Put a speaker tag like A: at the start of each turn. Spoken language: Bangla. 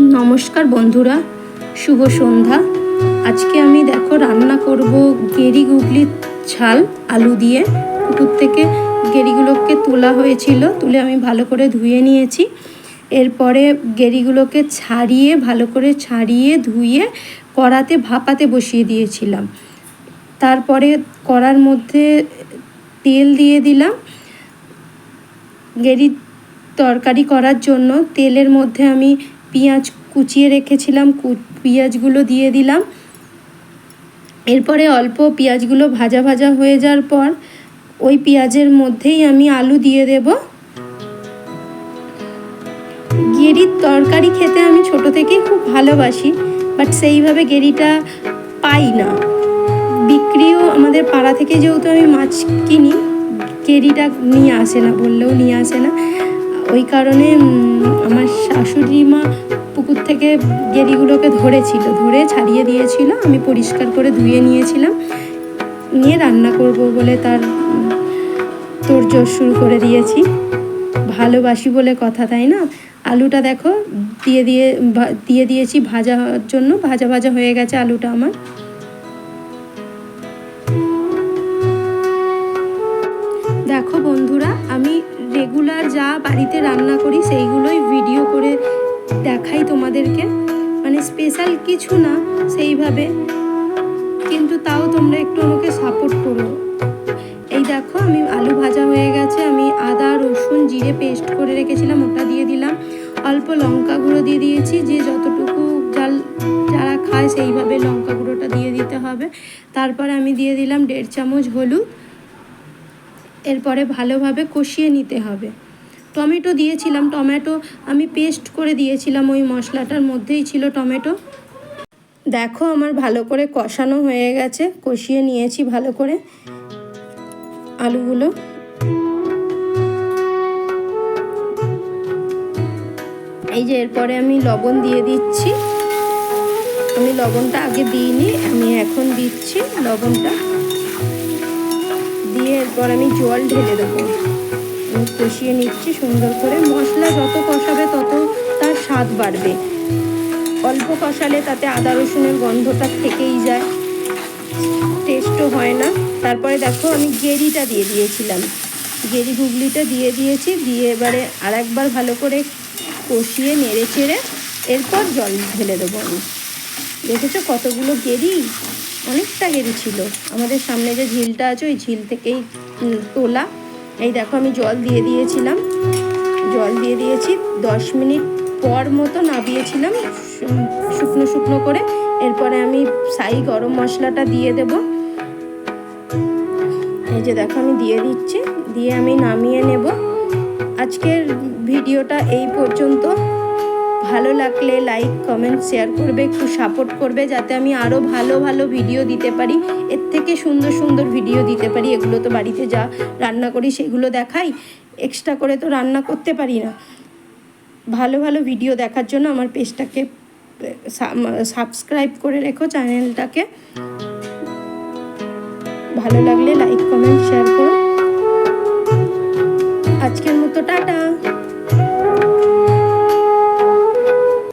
A: নমস্কার বন্ধুরা, শুভ সন্ধ্যা। আজকে আমি দেখো রান্না করব গেরি গুগলির ঝাল, আলু দিয়ে। পুকুর থেকে গেরিগুলোকে তোলা হয়েছিল, তুলে আমি ভালো করে ধুয়ে নিয়েছি। এরপরে গেরিগুলোকে ছাড়িয়ে, ভালো করে ছাড়িয়ে ধুয়ে কড়াতে ভাপাতে বসিয়ে দিয়েছিলাম। তারপরে কড়ার মধ্যে তেল দিয়ে দিলাম। গেরি তরকারি করার জন্য তেলের মধ্যে আমি পেঁয়াজ কুচিয়ে রেখেছিলাম পেঁয়াজগুলো দিয়ে দিলাম। এরপরে অল্প পেঁয়াজগুলো ভাজা ভাজা হয়ে যাওয়ার পর ওই পেঁয়াজের মধ্যেই আমি আলু দিয়ে দেব। গেরির তরকারি খেতে আমি ছোট থেকেই খুব ভালোবাসি, বাট সেইভাবে গেরিটা পাই না। বিক্রিও আমাদের পাড়া থেকে যেহেতু আমি মাছ কিনি কেরিটা নিয়ে আসে না, বললেও নিয়ে আসে না। ওই কারণে আমার শাশুড়ি মা পুকুর থেকে গেরিগুলোকে ধরেছিল, ধরে ছাড়িয়ে দিয়েছিল, আমি পরিষ্কার করে ধুয়ে নিয়েছিলাম। নিয়ে রান্না করব বলে তার তোড়জোড় শুরু করে দিয়েছি। ভালোবাসি বলে কথা, তাই না? আলুটা দেখো, দিয়ে দিয়ে দিয়ে দিয়েছি ভাজার জন্য, ভাজা ভাজা হয়ে গেছে আলুটা আমার। দেখো বন্ধুরা, আমি রেগুলার যা বাড়িতে রান্না করি সেইগুলোই ভিডিও করে দেখাই তোমাদেরকে। মানে স্পেশাল কিছু না সেইভাবে, কিন্তু তাও তোমরা একটু আমাকে সাপোর্ট করো। এই দেখো, আমি আলু ভাজা হয়ে গেছে, আমি আদা, রসুন, জিরে পেস্ট করে রেখেছিলাম, ওটা দিয়ে দিলাম। অল্প লঙ্কা গুঁড়ো দিয়ে দিয়েছি, যে যতটুকু জাল যারা খায় সেইভাবে লঙ্কা গুঁড়োটা দিয়ে দিতে হবে। তারপর আমি দিয়ে দিলাম দেড় চামচ হলুদ এরপরে ভালোভাবে কষিয়ে নিতে হবে। টমেটো দিয়েছিলাম। টমেটো আমি পেস্ট করে দিয়েছিলাম। ওই মশলাটার মধ্যেই ছিল টমেটো। দেখো আমার ভালো করে কষানো হয়ে গেছে। কষিয়ে নিয়েছি ভালো করে আলুগুলো। এই যে এরপরে আমি লবণ দিয়ে দিচ্ছি। আমি লবণটা আগে দিইনি, আমি এখন দিচ্ছি লবণটা। দিয়ে এরপর আমি জল ঢেলে দেবো। কষিয়ে নিচ্ছি সুন্দর করে। মশলা যত কষাবে তত তার স্বাদ বাড়বে। অল্প কষালে তাতে আদা রসুনের গন্ধটা থেকেই যায়। টেস্টও হয় না। তারপরে দেখো আমি গেরিটা দিয়ে দিয়েছিলাম। গেরি গুগলিটা দিয়ে দিয়েছি। দিয়ে এবারে আর একবার ভালো করে কষিয়ে নেড়ে চেড়ে এরপর জল ঢেলে দেবো আমি। দেখেছ কতগুলো গেরি? অনেকটা গেরি ছিল। আমাদের সামনে যে ঝিলটা আছে, ওই ঝিল থেকেই তোলা। এই দেখো, আমি জল দিয়ে দিয়েছিলাম। জল দিয়ে দিয়েছি। দশ মিনিট পর মতো নাবিয়েছিলাম শুকনো শুকনো করে। এরপরে আমি সাই গরম মশলাটা দিয়ে দেব। এই যে দেখো, আমি দিয়ে দিচ্ছি। দিয়ে আমি নামিয়ে নেব। আজকের ভিডিওটা এই পর্যন্ত। ভালো লাগলে লাইক কমেন্ট শেয়ার করবে, একটু সাপোর্ট করবে, যাতে আমি আরও ভালো ভালো ভিডিও দিতে পারি। এর থেকে সুন্দর সুন্দর ভিডিও দিতে পারি। এগুলো তো বাড়িতে যা রান্না করি, সেগুলো দেখাই। এক্সট্রা করে তো রান্না করতে পারি না। ভালো ভালো ভিডিও দেখার জন্য আমার পেজটাকে সাবস্ক্রাইব করে রেখো চ্যানেলটাকে ভালো লাগলে লাইক কমেন্ট শেয়ার করো।